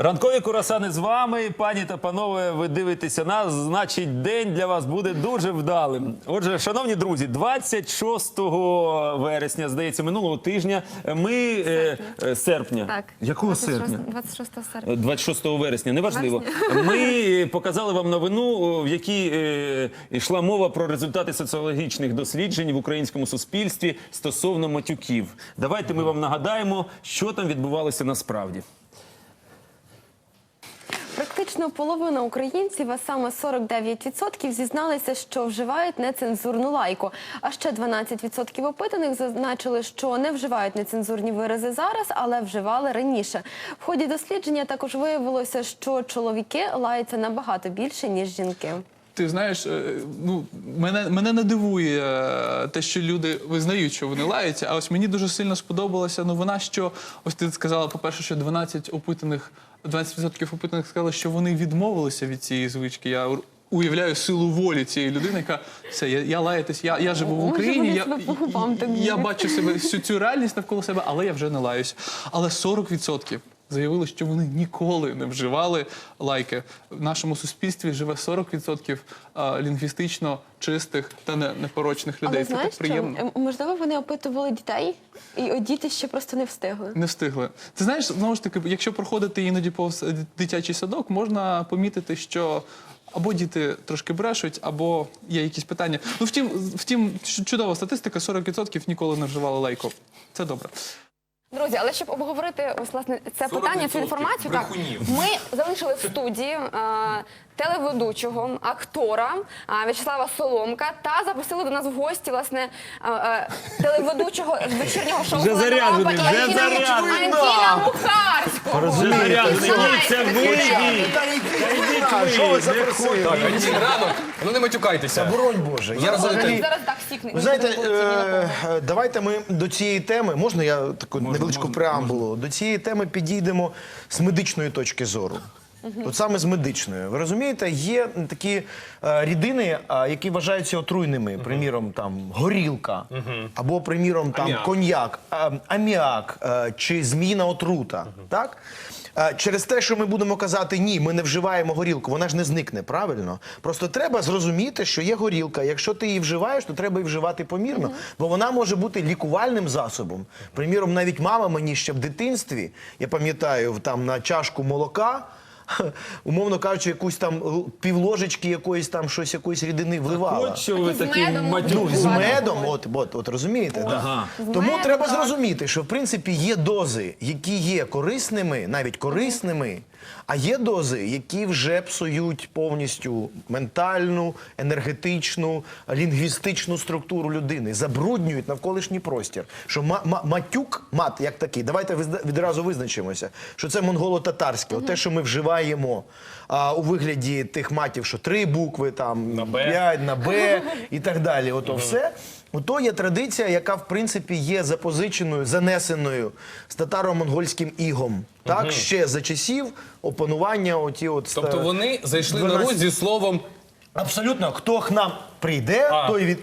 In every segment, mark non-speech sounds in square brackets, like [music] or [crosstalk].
Ранкові курасани з вами, пані та панове. Ви дивитеся нас. Значить, день для вас буде дуже вдалим. Отже, шановні друзі, 26 вересня, здається, минулого тижня. Ми е, е, серпня. Так. Якого 26 серпня? 26 серпня. 26 вересня, неважливо. Ми показали вам новину, в якій е, йшла мова про результати соціологічних досліджень в українському суспільстві стосовно матюків. Давайте ми вам нагадаємо, що там відбувалося насправді. Практично половина українців, а саме 49%, зізналися, що вживають нецензурну лайку. А ще 12% опитаних зазначили, що не вживають нецензурні вирази зараз, але вживали раніше. В ході дослідження також виявилося, що чоловіки лаються набагато більше ніж жінки. Ти знаєш, е, ну мене мене не дивує е, те, що люди визнають, що вони лаються. А ось мені дуже сильно сподобалася новина, що ось ти сказала, по-перше, що 12 опитаних, 12% опитаних сказали, що вони відмовилися від цієї звички. Я уявляю силу волі цієї людини, яка все, я, я лаятись, я, я живу в Україні. Я, так я бачу себе всю цю реальність навколо себе, але я вже не лаюсь. Але 40% заявили, що вони ніколи не вживали лайки. В нашому суспільстві живе 40% лінгвістично чистих та не- непорочних людей. Але Це знаєш, так приємно. що? Е, можливо, вони опитували дітей, і діти ще просто не встигли. Не встигли. Ти знаєш, знову ж таки, якщо проходити іноді повз е, дитячий садок, можна помітити, що або діти трошки брешуть, або є якісь питання. Ну, втім, втім, чудова статистика: 40% ніколи не вживали лайку. Це добре. Друзі, але щоб обговорити ось власне це питання, цю інформацію, так ми залишили в студії е, телеведучого, актора В'ячеслава Соломка та запросили до нас в гості власне телеведучого вечірнього шоу Вже «Коледа заряджений, вже заряджений. Антіна Мухарського. Заряджений. Це вийдіть. Що ви запросили? Ранок, ну не матюкайтеся. Боронь Боже. Я Зараз взагалі... Зараз так всіх Ви знаєте, е, давайте ми до цієї теми, можна я таку невеличку преамбулу, до цієї теми підійдемо з медичної точки зору. От саме з медичної. Ви розумієте, є такі е, рідини, а, які вважаються отруйними, приміром, там горілка, або, приміром, там Аміак. коньяк, а, аміак е, чи зміїна отрута. Так? Е, Через те, що ми будемо казати, ні, ми не вживаємо горілку, вона ж не зникне, правильно? Просто треба зрозуміти, що є горілка. Якщо ти її вживаєш, то треба її вживати помірно, бо вона може бути лікувальним засобом. Приміром, навіть мама мені ще в дитинстві, я пам'ятаю, там на чашку молока. [laughs] Умовно кажучи, якусь там півложечки якоїсь там щось якоїсь рідини вливала. От що ви З такі медом матюки. Ну, з медом, от, от, от розумієте, да. Ага. тому медом, треба зрозуміти, що в принципі є дози, які є корисними, навіть корисними, а є дози, які вже псують повністю ментальну, енергетичну, лінгвістичну структуру людини, забруднюють навколишній простір. Що ма- ма- матюк, мат як такий, давайте відразу визначимося, що це монголо-татарське, от те, що ми вживаємо а, у вигляді тих матів, що три букви, там На «Б». п'ять на Б [laughs] і так далі. Ото все. Ото є традиція, яка в принципі є запозиченою, занесеною з татаро-монгольським ігом. Так, ще за часів опанування оті от Тобто вони зайшли на 12 Русь зі словом Абсолютно, хто к нам прийде, той від.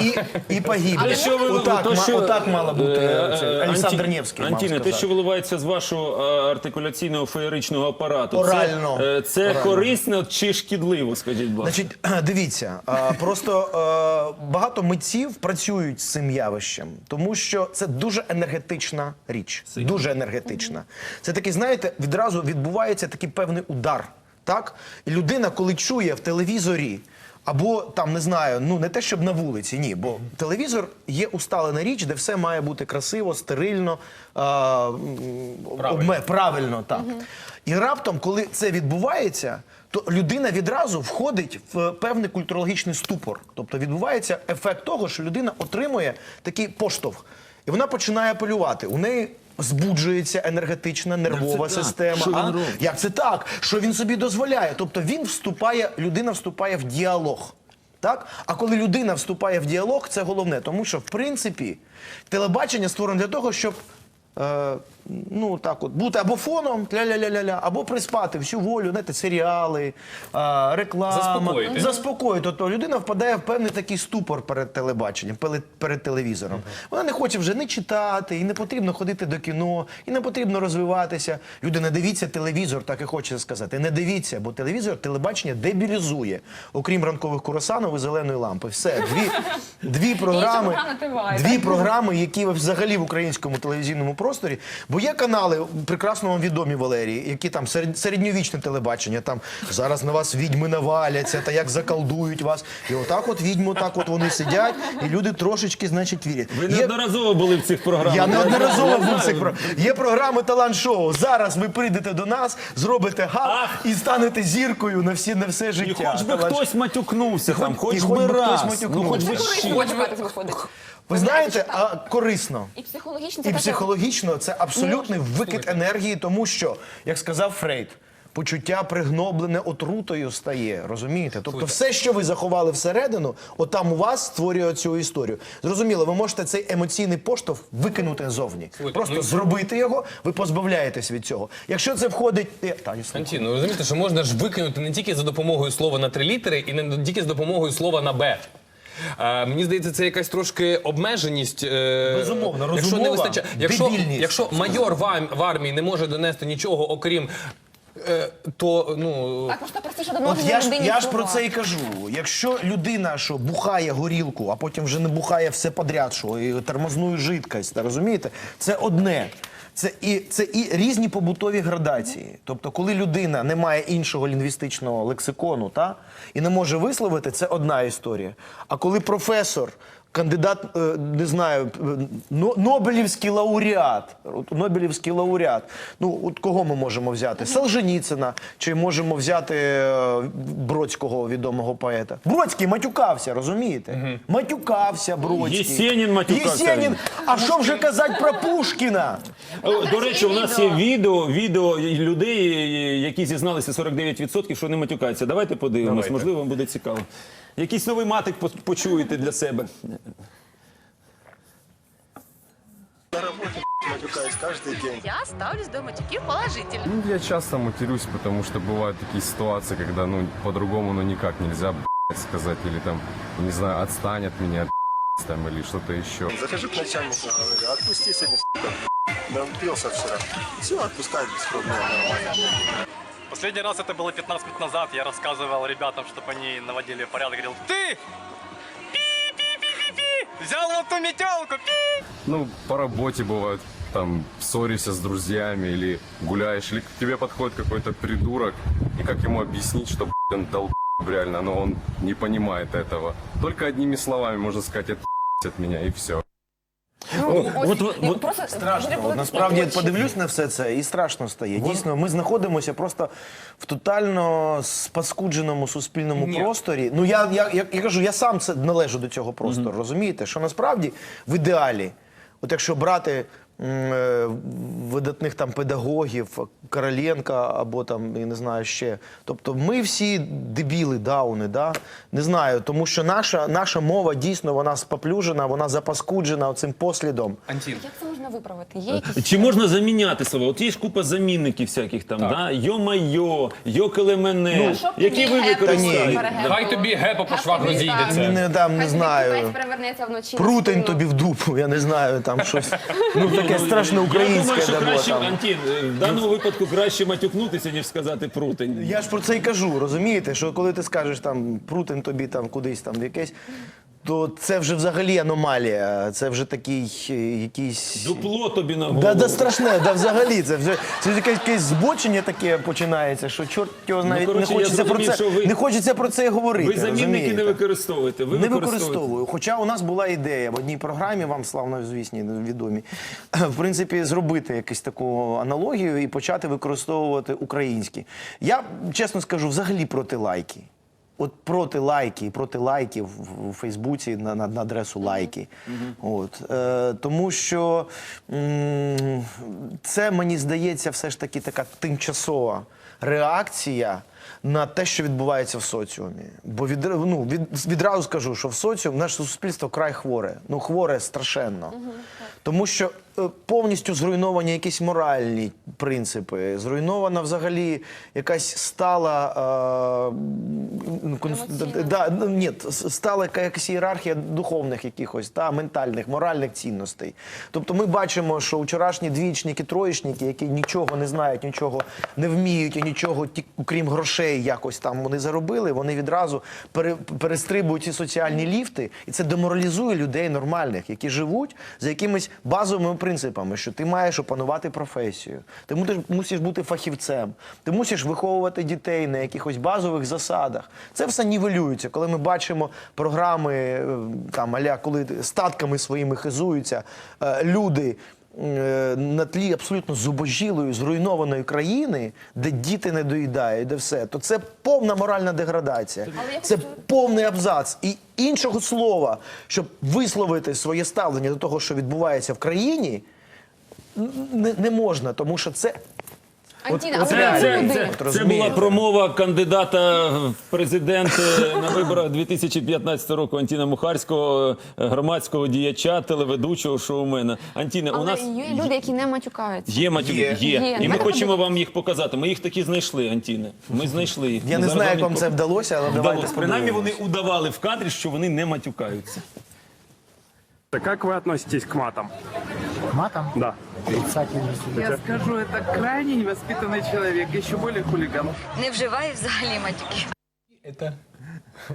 І, і погибне. Те, що ви- отак, то, що, отак мало бути е, це, е, Олександр Невський. Антіне, те, що виливається з вашого е, артикуляційного феєричного апарату, Орально. це, е, це Орально. корисно чи шкідливо, скажіть, будь ласка? Значить, дивіться, просто е, багато митців працюють з цим явищем, тому що це дуже енергетична річ. Дуже енергетична. Це такий, знаєте, відразу відбувається такий певний удар. Так? І людина, коли чує в телевізорі. Або там не знаю, ну не те, щоб на вулиці, ні, бо телевізор є усталена річ, де все має бути красиво, стерильно, а, обме- правильно так. І раптом, коли це відбувається, то людина відразу входить в певний культурологічний ступор. Тобто відбувається ефект того, що людина отримує такий поштовх, і вона починає апелювати. У неї збуджується енергетична нервова це система. Що а? Як це так? Що він собі дозволяє? Тобто він вступає, людина вступає в діалог. Так? А коли людина вступає в діалог, це головне, тому що в принципі телебачення створено для того, щоб е, ну так от бути або фоном ля-ля-ля-ля-ля, або приспати всю волю, знаєте, серіали, а, реклама. Заспокоїти. Заспокоїти. Тобто людина впадає в певний такий ступор перед телебаченням, перед, перед телевізором. Вона не хоче вже не читати, і не потрібно ходити до кіно, і не потрібно розвиватися. Люди, не дивіться телевізор, так і хочеться сказати. Не дивіться, бо телевізор, телебачення дебілізує. Окрім ранкових курасанов і зеленої лампи. Все, дві, дві програми, програми дві програми, які взагалі в українському телевізійному просторі. Бо є канали, прекрасно вам відомі Валерії, які там серед- середньовічне телебачення. Там зараз на вас відьми наваляться, та як заколдують вас. І отак, от відьми, отак от вони сидять, і люди трошечки, значить, вірять. Ви Є- неодноразово були в цих програмах. я неодноразово був в цих про є програми талант-шоу. Зараз ви прийдете до нас, зробите гап і станете зіркою на всі на все І життя. хоч би хтось матюкнувся там, хоч хоч би раз. Ну, хоч би ще. Виходить. Ви знаєте, а корисно. І психологічно це І психологічно це абсолютний викид енергії, тому що, як сказав Фрейд, почуття пригноблене отрутою стає. Розумієте? Тобто, все, що ви заховали всередину, отам у вас створює цю історію. Зрозуміло, ви можете цей емоційний поштовх викинути зовні. Просто ну- зробити його, ви позбавляєтесь від цього. Якщо це входить. Е, Та, я слухаю. Антін, ну розумієте, що можна ж викинути не тільки за допомогою слова на три літери і не тільки за допомогою слова на Б. Е, мені здається, це якась трошки обмеженість. е, Безумовно, якщо не розумова вистачає, якщо, дебільність. якщо майор в, в армії не може донести нічого, окрім е, то ну Так, просто простіше От я ж, я ж про це і кажу. Якщо людина, що бухає горілку, а потім вже не бухає все подряд, що і тормозну жидкость, та розумієте, це одне. Це і, це і різні побутові градації. Тобто, коли людина не має іншого лінгвістичного лексикону, та, і не може висловити, це одна історія. А коли професор, кандидат, е, не знаю, е, Нобелівський лауреат, Нобелівський лауреат, ну от кого ми можемо взяти? Солженіцина, чи можемо взяти е, Бродського відомого поета? Бродський матюкався, розумієте? Матюкався Бродський. Єсенін матюкався. Єсенін. А що вже казати про Пушкіна? До речі, у нас є відео, відео людей, які зізналися 49%, що не матюкаються. Давайте подивимось, Давайте. можливо, вам буде цікаво. Якийсь новий матик по- почуєте для себе. Я ставлюсь до матюків положительно. Ну, я часто матерюсь, потому что бывают такие ситуации, когда, ну, по-другому, ну, никак нельзя, блядь, сказать, или там, не знаю, отстань от меня, блядь, там, или что-то еще. Захожу к начальнику, говорю, отпусти сегодня, сука, напился вчера. Все, отпускай без проблем, нормально. Последний раз это было 15 минут назад. Я рассказывал ребятам, чтобы они наводили порядок. Говорил, ты! Пи-пи-пи-пи-пи! Взял вот ту метелку! Пи! Ну, по работе бывает, там, ссоришься с друзьями или гуляешь, или к тебе подходит какой-то придурок, и как ему объяснить, что, он дал реально, но он не понимает этого. Только одними словами можно сказать, это от меня, и все. Ну, ось, от- от просто Страшно. От насправді очі. подивлюсь на все це і страшно стає. Дійсно, ми знаходимося просто в тотально спаскудженому суспільному просторі. Ну я, я, я, я кажу, я сам це належу до цього простору. Розумієте, що насправді в ідеалі, от якщо брати. Е, Видатних там педагогів, Короленка або там, я не знаю ще. Тобто ми всі дебіли, дауни, да? не знаю, тому що наша, наша мова дійсно вона споплюжена, вона запаскуджена оцим послідом. Антін. Як це можна виправити? Є якісь Чи можна заміняти слова? От є ж купа замінників всяких там, да? йо-майо, йо-келемене, Щоб які ви використовуєте. Хай тобі гепа по швах розійдеться. Не, там, не знаю. перевернеться вночі. Прутень тобі в дупу, я не знаю, там щось. Ну таке страшне Я українське думаю, що де було краще, там. Антін, е, в даному випадку краще матюкнутися, ніж сказати прутень. Я ж про це й кажу, розумієте, що коли ти скажеш там прутень тобі там кудись там в якесь. То це вже взагалі аномалія. Це вже такий е, якийсь. Дупло тобі на голову. Да, да страшне, да взагалі. Це вже це якесь, якесь збочення таке починається, що чорт його навіть Ну, коротше, не я хочеться про зрозумів, це що ви- не хочеться про це і говорити. Ви замінники розумієте? не використовуєте. Ви не використовуєте. використовую. Хоча у нас була ідея в одній програмі, вам славно звісні, відомі, в принципі, зробити якусь таку аналогію і почати використовувати українські. Я чесно скажу, взагалі проти лайки. От проти лайки, проти лайків в- у Фейсбуці на, на, на адресу лайки. От, е, тому що м, це мені здається все ж таки така тимчасова реакція на те, що відбувається в соціумі. Бо від, ну, від, відразу скажу, що в соціум наше суспільство край хворе. Ну, хворе страшенно. Тому що повністю зруйновані якісь моральні принципи, зруйнована взагалі якась стала е, конс- да, ну, ні, стала якась ієрархія духовних якихось та ментальних, моральних цінностей. Тобто ми бачимо, що вчорашні двічники, троєчники, які нічого не знають, нічого не вміють і нічого, ті- крім грошей, якось там вони заробили, вони відразу пере, перестрибують ці соціальні ліфти, і це деморалізує людей нормальних, які живуть за якимись базовими принципами, що ти маєш опанувати професію, ти мусиш, мусиш бути фахівцем, ти мусиш виховувати дітей на якихось базових засадах. Це все нівелюється, коли ми бачимо програми е, там аля, коли статками своїми хизуються е, люди. Е, На тлі абсолютно зубожілої, зруйнованої країни, де діти не доїдають, де все, то це повна моральна деградація. Це повний абзац. І іншого слова, щоб висловити своє ставлення до того, що відбувається в країні, не, не можна, тому що це. Антіна, Це, люди. це, це була промова кандидата в президенти на виборах 2015 року Антіна Мухарського, е, громадського діяча, телеведучого шоумена. Антіна, у Але нас є люди, які не матюкаються. є матюки, Є. є. Є. І ми хочемо вам їх показати. Ми їх таки знайшли, Антіне. Ми знайшли їх. Я Ми не зараз знаю, як їх вам це вдалося, але давайте Вдалося. Принаймні вони удавали в кадрі, що вони не матюкаються. Как вы относитесь к матам? Матом? Да. Я скажу, это крайне невоспитанный человек, еще более хулиган. Не вживає взагалі матюки. Це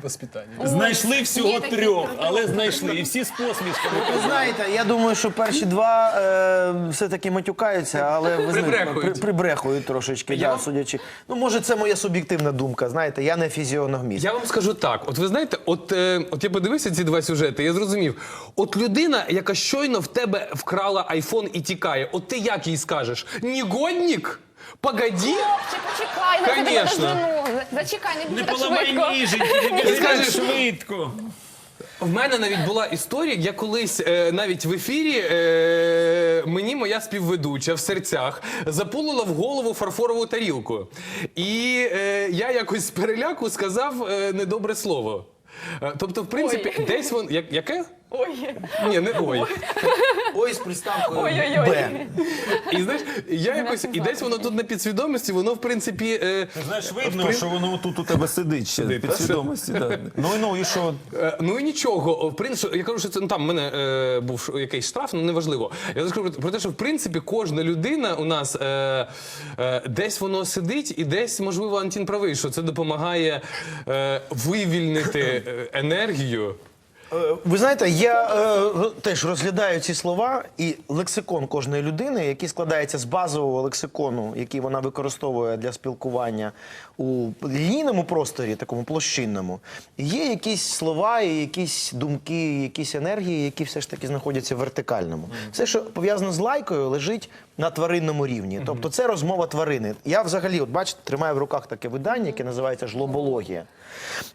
воспитання. Знайшли всього трьох, але знайшли. І всі з посмішками. Ви знаєте, я думаю, що перші два е, все-таки матюкаються, але ви знаєте, Прибрехують. при- прибрехують трошечки, да, судячи. Ну, може, це моя суб'єктивна думка. Знаєте, я не фізіономіст. Я вам скажу так: от ви знаєте, от, е, от я подивився ці два сюжети, я зрозумів. От людина, яка щойно в тебе вкрала айфон і тікає, от ти як їй скажеш? Негодник? Погоді? Хлопче, почекай, тебе Конечно. дожену. Зачекай, не Не так поламай швидко. ніженьки, не [laughs] біжи скажеш- швидко. В мене навіть була історія, я колись е, навіть в ефірі е, мені моя співведуча в серцях запулила в голову фарфорову тарілку. І е, я якось з переляку сказав е, недобре слово. Е, Тобто, в принципі, десь вон. Як, яке? Ой. Ні, не ой. Ой, з приставкою Ой-ой-ой. Б. І знаєш, я якось, і десь воно тут на підсвідомості, воно в принципі. Е, Знаєш, видно, що воно тут у тебе сидить ще в підсвідомості. да. Ну і ну і що? Е, Ну і нічого. В принципі, я кажу, що це ну, там в мене е, був якийсь штраф, ну неважливо. Я скажу про, про те, що в принципі кожна людина у нас е, е, десь воно сидить, і десь, можливо, Антін правий, що це допомагає е, вивільнити е, енергію. Е, Ви знаєте, я е, теж розглядаю ці слова і лексикон кожної людини, який складається з базового лексикону, який вона використовує для спілкування у лінійному просторі, такому площинному. Є якісь слова, і якісь думки, якісь енергії, які все ж таки знаходяться в вертикальному. Все, що пов'язано з лайкою, лежить на тваринному рівні. Тобто це розмова тварини. Я взагалі, от бачите, тримаю в руках таке видання, яке називається жлобологія,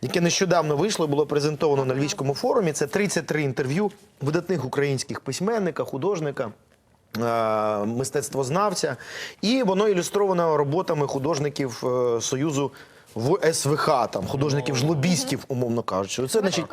яке нещодавно вийшло, було презентовано на Львівському форумі. Це 33 інтерв'ю видатних українських письменника, художника. е, Мистецтвознавця, і воно ілюстровано роботами художників е, Союзу в СВХ, там художників жлобістів, умовно кажучи. Це значить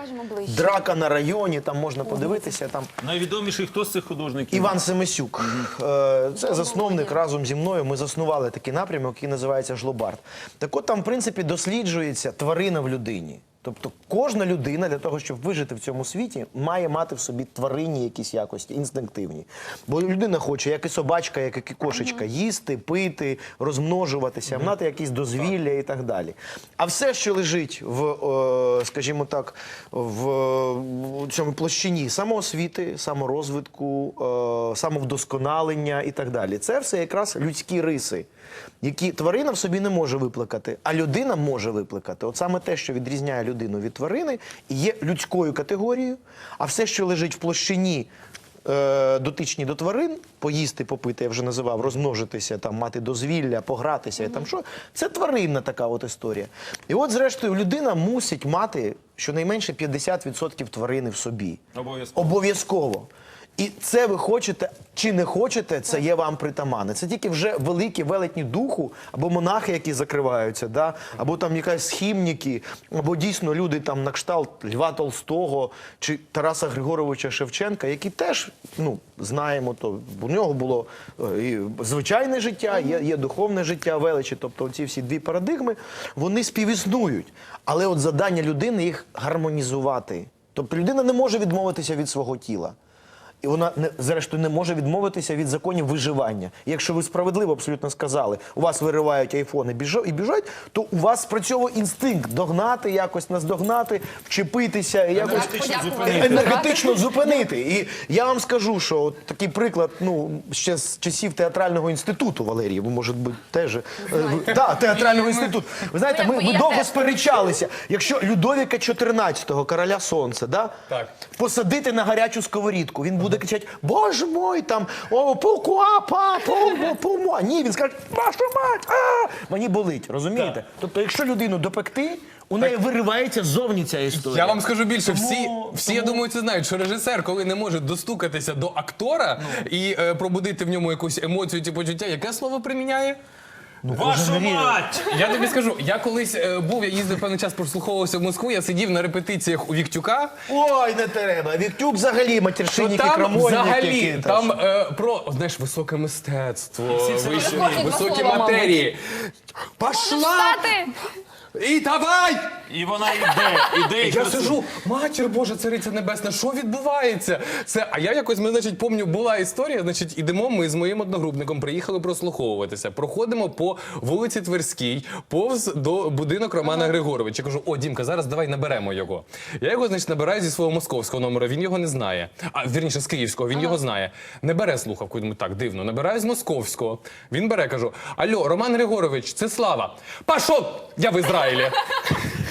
драка на районі. Там можна подивитися. Там Найвідоміший хто з цих художників? Іван Семисюк. Е, Це засновник разом зі мною. Ми заснували такий напрямок, який називається Жлобард. Так от там, в принципі, досліджується тварина в людині. Тобто кожна людина для того, щоб вижити в цьому світі, має мати в собі тваринні якісь якості, інстинктивні. Бо людина хоче, як і собачка, як і кошечка, їсти, пити, розмножуватися, мати якісь дозвілля і так далі. А все, що лежить в, скажімо так, в, цьому площині самоосвіти, саморозвитку, самовдосконалення і так далі, це все якраз людські риси. Які тварина в собі не може викликати, а людина може викликати. От саме те, що відрізняє людину від тварини, і є людською категорією, а все, що лежить в площині е, дотичні до тварин, поїсти, попити, я вже називав, розмножитися, там, мати дозвілля, погратися, і там що, це тваринна така от історія. І от, зрештою, людина мусить мати щонайменше 50% тварини в собі. Обов'язково. Обов'язково. І це ви хочете чи не хочете, це є вам притаманне. Це тільки вже великі велетні духу, або монахи, які закриваються, да? або там якась схімніки, або дійсно люди там на кшталт Льва Толстого чи Тараса Григоровича Шевченка, які теж ну, знаємо, то у нього було е, і звичайне життя, є, є духовне життя величі. Тобто ці всі дві парадигми вони співіснують. Але от завдання людини їх гармонізувати. Тобто людина не може відмовитися від свого тіла. І вона не зрештою не може відмовитися від законів виживання. І якщо ви справедливо абсолютно сказали, у вас виривають айфони і біжать, то у вас спрацьовує інстинкт догнати, якось наздогнати, вчепитися і якось Енергетично зупинити. енергетично зупинити. І я вам скажу, що от такий приклад, ну ще з часів театрального інституту, Валерій, ви може бути теж е, да, театрального інституту. Ви знаєте, Ну, ми, ми довго сперечалися. Якщо Людовіка 14-го, короля сонця, да, Так. посадити на гарячу сковорідку, він буде кричати: Боже мой, там о, полкуа, па, полмо. Ні, він скаже, ваша мать! А! Мені болить, розумієте? Тобто, якщо людину допекти, у неї виривається ззовні ця історія. Я вам скажу більше, всі, Тому- всі я думаю, це знають, що режисер, коли не може достукатися до актора і е, пробудити в ньому якусь емоцію чи почуття, яке слово приміняє? Вашу мать! Я тобі скажу, я колись е, був, я їздив певний час, прослуховувався в Москву, я сидів на репетиціях у Віктюка. Ой, не треба. Віктюк взагалі То матершинники, там крамольники. взагалі які, та там е, про знаєш високе мистецтво, вищі- високі матерії. Пошла! Штати! І давай! І вона йде, іде і Я красиво. сижу, матір Божа, цариця небесна, що відбувається? Це, а я якось, ми, значить, помню, була історія, значить, ідемо ми з моїм одногрупником, приїхали прослуховуватися. Проходимо по вулиці Тверській, повз до будинок Романа Григоровича. Кажу, о, Дімка, зараз давай наберемо його. Я його, значить, набираю зі свого московського номера, він його не знає. А вірніше, з київського, він його знає. Не бере слухавку. Думаю, так, дивно. Набираю з московського. Він бере, кажу: Алло, Роман Григорович, це слава. Пашов! Я в Ізраїлі.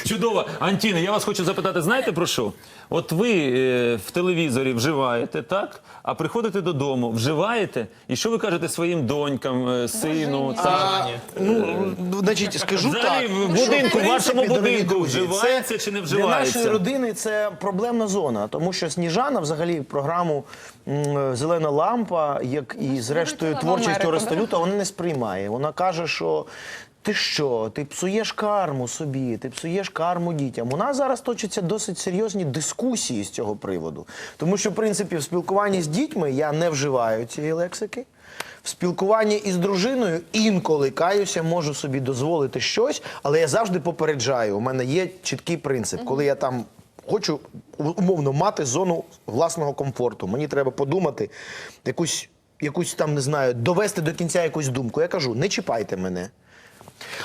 Чудово. Антіне, я вас хочу запитати, знаєте про що? От ви е, в телевізорі вживаєте, так? А приходите додому, вживаєте? І що ви кажете своїм донькам, е, сину? Так? Ну, значить, скажу Взагалі, так. в будинку, в принципі, вашому дорогі будинку друзі, вживається чи не Для вживається? нашої родини це проблемна зона, тому що Сніжана взагалі програму м, Зелена лампа, як і зрештою творчість Америку, Ореста да? Люта, вона не сприймає. Вона каже, що. Ти що? Ти псуєш карму собі, ти псуєш карму дітям. У нас зараз точаться досить серйозні дискусії з цього приводу. Тому що, в принципі, в спілкуванні з дітьми я не вживаю цієї лексики. В спілкуванні із дружиною інколи каюся, можу собі дозволити щось, але я завжди попереджаю. У мене є чіткий принцип, коли я там. Хочу умовно мати зону власного комфорту. Мені треба подумати, якусь, якусь там не знаю, довести до кінця якусь думку. Я кажу, не чіпайте мене.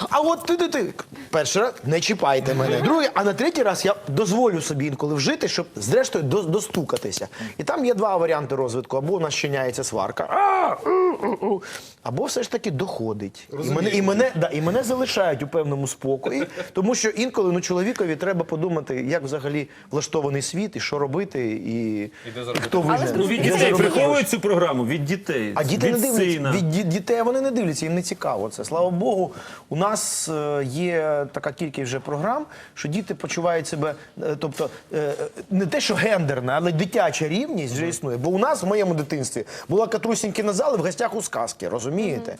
А от ти, ти, ти. Перший раз не чіпайте мене. Другий, а на третій раз я дозволю собі інколи вжити, щоб зрештою до- достукатися. І там є два варіанти розвитку: або у нас щиняється сварка, «А, у, у, у», або все ж таки доходить. І мене, і, мене, да, і мене залишають у певному спокої, тому що інколи ну, чоловікові треба подумати, як взагалі влаштований світ, і що робити, і, і хто виживе. Ну, від Де дітей заробити приховують цю програму? Від дітей. А діти від не дивляться. сина. Від ді- дітей вони не дивляться, їм не цікаво це. Слава Богу, у нас е, є така кількість вже програм, що діти почувають себе, е, тобто е, не те, що гендерна, але дитяча рівність вже існує. Бо у нас в моєму дитинстві була катрусінки на зали в гостях у сказки, розумієте?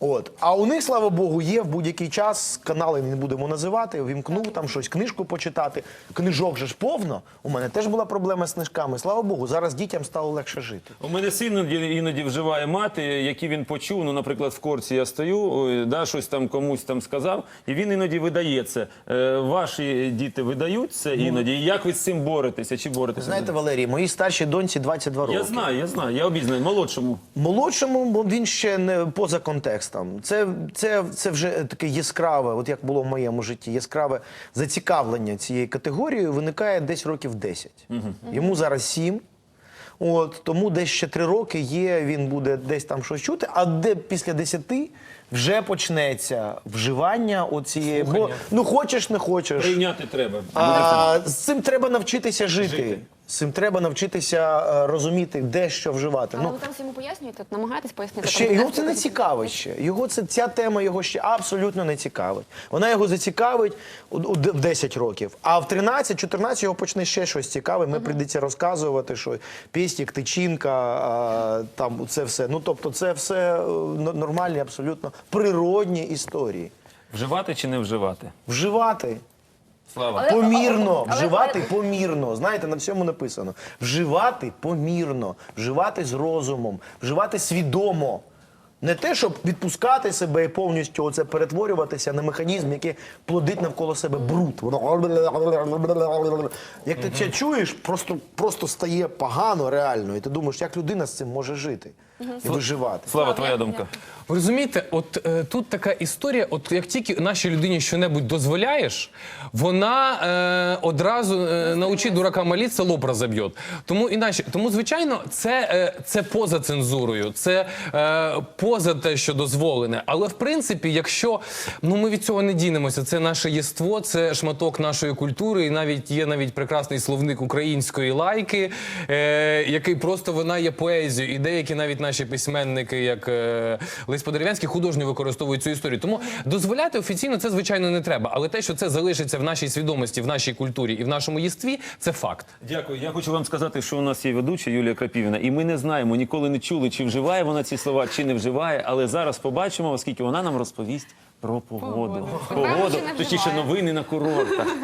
От. А у них, слава Богу, є в будь-який час, канали не будемо називати, вімкнув там щось, книжку почитати. Книжок же ж повно. У мене теж була проблема з книжками. Слава Богу, зараз дітям стало легше жити. У мене син іноді, іноді вживає мати, які він почув. Ну, наприклад, в корці я стою, да, щось там комусь там сказав, і він іноді видає це. Е, ваші діти видають це іноді. І як ви з цим боретеся? Чи боретеся? Знаєте, Валерій, моїй старшій доньці 22 роки. я знаю, я знаю, я обізнаний. Молодшому. Молодшому бо він ще не поза контекстом. Це, це, це вже таке яскраве, от як було в моєму житті, яскраве зацікавлення цією категорією виникає десь років 10. Йому зараз 7. От, тому десь ще 3 роки є, він буде десь там щось чути, а де після 10 вже почнеться вживання оцієї. Бо, ну хочеш, не хочеш. Прийняти треба. А, з цим треба навчитися жити. З цим треба навчитися е, розуміти, де що вживати. Але Ну, ви там йому пояснюєте, намагаєтесь пояснити. Ще його це не цікавить ще. Його це ця тема його ще абсолютно не цікавить. Вона його зацікавить у, у д- в 10 років. А в 13-14 його почне ще щось цікаве. Ми прийдеться розказувати, що пістік, тичинка, а, там це все. Ну тобто, це все е, н- нормальні, абсолютно природні історії. Вживати чи не вживати? Вживати. Слава. Але- Помірно, але- вживати помірно. Знаєте, на всьому написано. Вживати помірно, вживати з розумом, вживати свідомо. Не те, щоб відпускати себе і повністю оце перетворюватися на механізм, який плодить навколо себе бруд. Як ти це чуєш, просто, просто стає погано реально. І ти думаєш, як людина з цим може жити і виживати. Слава, твоя думка. Ви розумієте, от е, тут така історія, от як тільки нашій людині щонебудь дозволяєш, вона е, одразу е, научить дурака молитися, лоб розоб'є. Тому іначе, тому звичайно, це, е, це поза цензурою, це е, поза те, що дозволене. Але в принципі, якщо ну ми від цього не дінемося, це наше єство, це шматок нашої культури, і навіть є навіть прекрасний словник української лайки, е, який просто вона є поезією. І деякі навіть наші письменники, як е, Лесь Подерев'янський, художньо використовують цю історію. Тому дозволяти офіційно це звичайно не треба. Але те, що це залишиться в нашій свідомості, в нашій культурі і в нашому єстві, це факт. Дякую. Я хочу вам сказати, що у нас є ведуча Юлія Крапівіна, і ми не знаємо, ніколи не чули, чи вживає вона ці слова, чи не вживає. Але зараз побачимо, оскільки вона нам розповість про погоду. Погоду. Погоду, точніше, новини на курортах.